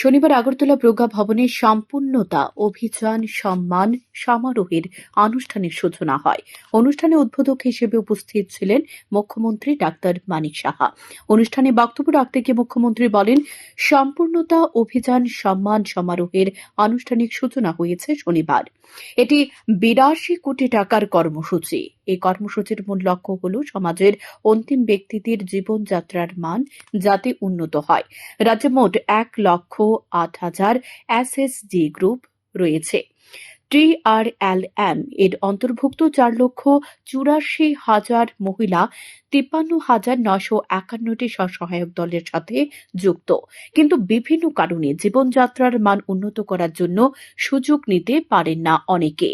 শনিবার আগরতলা প্রজ্ঞা ভবনে সম্পূর্ণতা, অভিযান, সম্মান, সমারোহের আনুষ্ঠানিক সূচনা হয়। অনুষ্ঠানে উদ্বোধক হিসেবে উপস্থিত ছিলেন মুখ্যমন্ত্রী ডাক্তার মানিক সাহা। অনুষ্ঠানে বক্তব্য রাখতে গিয়ে মুখ্যমন্ত্রী বলেন, সম্পূর্ণতা, অভিযান, সম্মান, সমারোহের আনুষ্ঠানিক সূচনা হয়েছে শনিবার। এটি বিরাশি কোটি টাকার কর্মসূচি। এই কর্মসূচির মূল লক্ষ্য হল সমাজের অন্তিম ব্যক্তিদের জীবনযাত্রার মান যাতে উন্নত হয়। রাজ্যে মোট এক লক্ষ আট হাজার এসএসজি গ্রুপ রয়েছে। টিআরএলএম এর অন্তর্ভুক্ত চার লক্ষ চুরাশি হাজার মহিলা তিপ্পান্ন হাজার নশো একান্নটি স্বসহায়ক দলের সাথে যুক্ত। কিন্তু বিভিন্ন কারণে জীবনযাত্রার মান উন্নত করার জন্য সুযোগ নিতে পারেন না অনেকে।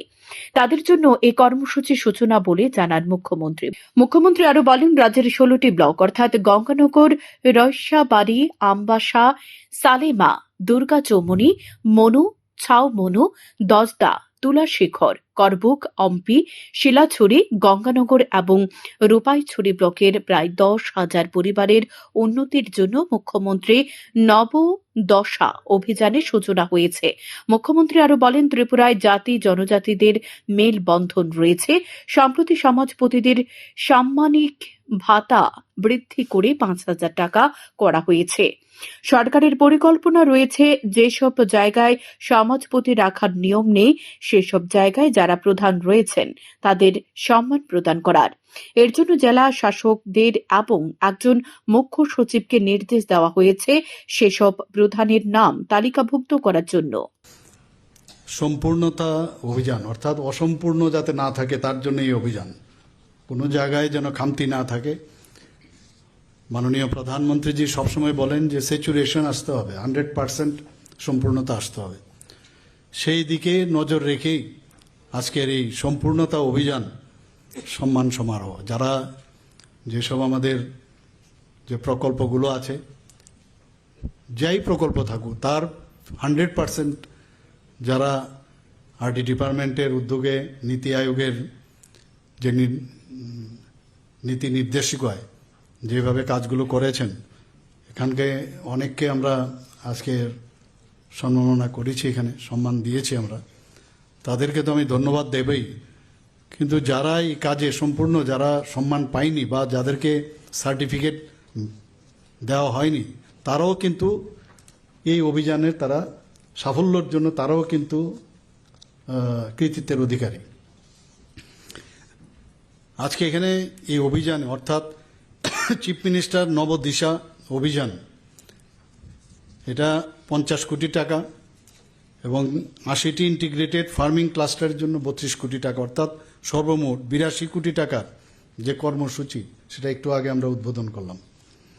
তাদের জন্য এই কর্মসূচির সূচনা বলে জানান মুখ্যমন্ত্রী। মুখ্যমন্ত্রী আরও বলেন, রাজ্যের ষোলোটি ব্লক, অর্থাৎ গঙ্গানগর রয়সাবাড়ি আমবাসা, সালেমা দুর্গা চৌমনি, মনু, ছাও মনু, দজদা, তুলাশেখর, করবুক, অম্পি, শিলাছড়ি, গঙ্গানগর এবং রূপাইছড়ি ব্লকের প্রায় দশ হাজার পরিবারের উন্নতির জন্য মুখ্যমন্ত্রী নব দশা অভিযানের সূচনা হয়েছে। মুখ্যমন্ত্রী আরও বলেন, ত্রিপুরায় জাতি জনজাতিদের মেলবন্ধন রয়েছে। সম্প্রতি সমাজপতিদের সাম্মানিক ভাতা বৃদ্ধি করে পাঁচ হাজার টাকা করা হয়েছে। সরকারের পরিকল্পনা রয়েছে যেসব জায়গায় সমাজপতি রাখার নিয়ম নেই, সেসব জায়গায় যারা প্রধান রয়েছেন তাদের সম্মান প্রদান করার। এর জন্য জেলা শাসকদের এবং একজন মুখ্য সচিবকে নির্দেশ দেওয়া হয়েছে সেসব প্রধানের নাম তালিকাভুক্ত করার জন্য। সম্পূর্ণতা অভিযান, অর্থাৎ অসম্পূর্ণ যাতে না থাকে তার জন্য এই অভিযান। কোনো জায়গায় যেন খামতি না থাকে। মাননীয় প্রধানমন্ত্রীজি সবসময় বলেন যে স্যাচুরেশন আসতে হবে, হান্ড্রেড পার্সেন্ট সম্পূর্ণতা আসতে হবে। সেই দিকে নজর রেখেই আজকের এই সম্পূর্ণতা অভিযান সম্মান সমারোহ। যারা যেসব আমাদের যে প্রকল্পগুলো আছে, যাই প্রকল্প থাকুক, তার হান্ড্রেড পার্সেন্ট যারা আরটি ডিপার্টমেন্টের উদ্যোগে নীতি আয়োগের যে নীতি নির্দেশিকায় যেভাবে কাজগুলো করেছেন, এখানকে অনেককে আমরা আজকে সম্মাননা করেছি, এখানে সম্মান দিয়েছি আমরা। তাদেরকে তো আমি ধন্যবাদ দেবই। কিন্তু যারা এই কাজে সম্পূর্ণ, যারা সম্মান পায়নি বা যাদেরকে সার্টিফিকেট দেওয়া হয়নি, তারাও কিন্তু এই অভিযানের তারা সাফল্যর জন্য তারাও কিন্তু কৃতিত্বের অধিকারী। আজকে এখানে এই অভিযান, অর্থাৎ চিফ মিনিস্টার নবদিশা অভিযান, এটা পঞ্চাশ কোটি টাকা এবং আশিটি ইন্টিগ্রেটেড ফার্মিং ক্লাস্টারের জন্য বত্রিশ কোটি টাকা, অর্থাৎ সর্বমোট বিরাশি কোটি টাকার যে কর্মসূচি, সেটা একটু আগে আমরা উদ্বোধন করলাম।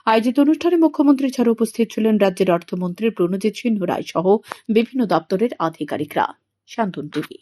আয়োজিত অনুষ্ঠানে মুখ্যমন্ত্রী ছাড়া উপস্থিত ছিলেন রাজ্যের অর্থমন্ত্রী প্রণজিৎ সিংহ রায় সহ বিভিন্ন দপ্তরের আধিকারিকরা। শান্তন টিভি